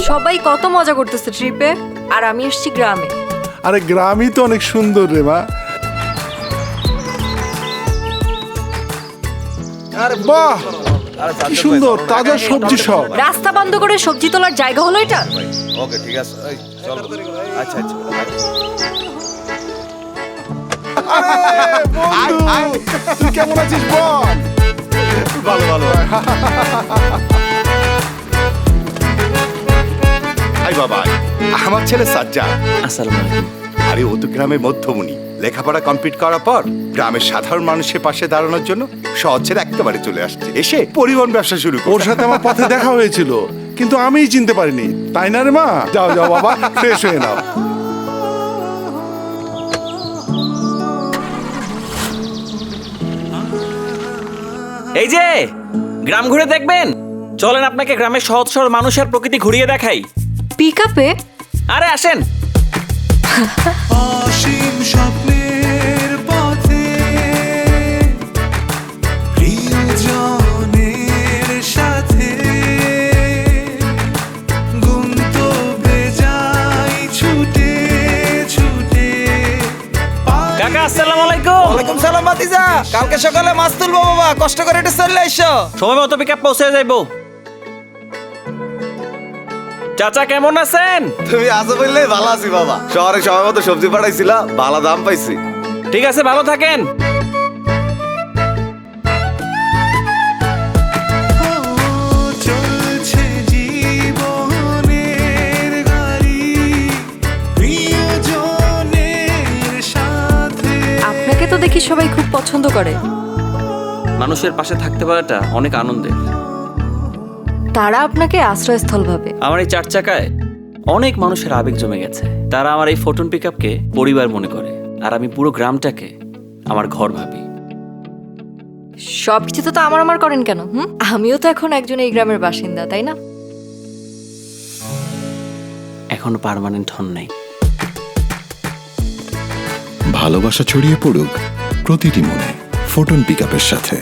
সবাই কত মজা করতেছে ট্রিপে? আর আমি এসেছি গ্রামে। আরে গ্রামই তো অনেক সুন্দর রে মা। আরে বাহ! কি সুন্দর তাজা সবজি সব। রাস্তা বন্ধ করে সবজি তোলার জায়গা হলো এটা? ওকে ঠিক আছে। এই, চলো। আচ্ছা আচ্ছা। বন্ধু তুই কেমন আছিস বল? ভালো ভালো। আমার ছেলে সাজ্জাদ। আসসালামু আলাইকুম। আরে ও তো গ্রামের মধ্যমণি। লেখাপড়া কমপ্লিট করার পর গ্রামের সাধারণ মানুষের পাশে দাঁড়ানোর জন্য শহর ছেড়ে একেবারে চলে আসছে। এসে পরিবহন ব্যবসা শুরু ওর সাথে আমার পথে দেখা হয়েছিল কিন্তু আমিই চিনতে পারিনি। তাই না রে মা? যাও যাও বাবা ফ্রেশ হয়ে নাও। এই যে গ্রাম ঘুরে দেখবেন? চলেন আপনাকে গ্রামের সহজ সরল মানুষের প্রকৃতি ঘুরিয়ে দেখাই। পিক আপে আরে আসেন। অসীম স্বপ্নের পথে প্রিয়জনের সাথে গন্তব্যে যাই ছুটে ছুটে কাকা আসসালামু আলাইকুম। ওয়ালাইকুম সালাম বাতিজা কালকে সকালে মাছ তুলবো বাবা কষ্ট করে একটু চলে এসো সময় মতো পিক আপ পৌঁছে যাইবো। চাচা কেমন আছেন? তুমি আসো বললে ভালো আছি বাবা। শহরে সময় মতো সবজি পাঠাইছিলা ভালো দাম পাইছি। ঠিক আছে ভালো থাকেন। আপনাকে তো দেখি সবাই খুব পছন্দ করে। মানুষের পাশে থাকতে পারাটা অনেক আনন্দের। তারা আপনাকে আশ্রয়স্থল ভাবে। আমার এই চার চাকায় অনেক মানুষের আবেগ জমে গেছে। তারা আমার এই ফোটন পিক আপকে পরিবার মনে করে। আর আমি পুরো গ্রামটাকে আমার ঘর ভাবি। সব কিছু তো আমার আমার করেন কেন হুম? আমিও তো এখন একজন এই গ্রামের বাসিন্দা তাই না? এখন পার্মানেন্ট হন নাই। ভালোবাসা ছড়িয়ে পড়ুক প্রতিটি মনে ফোটন পিকআপের সাথে।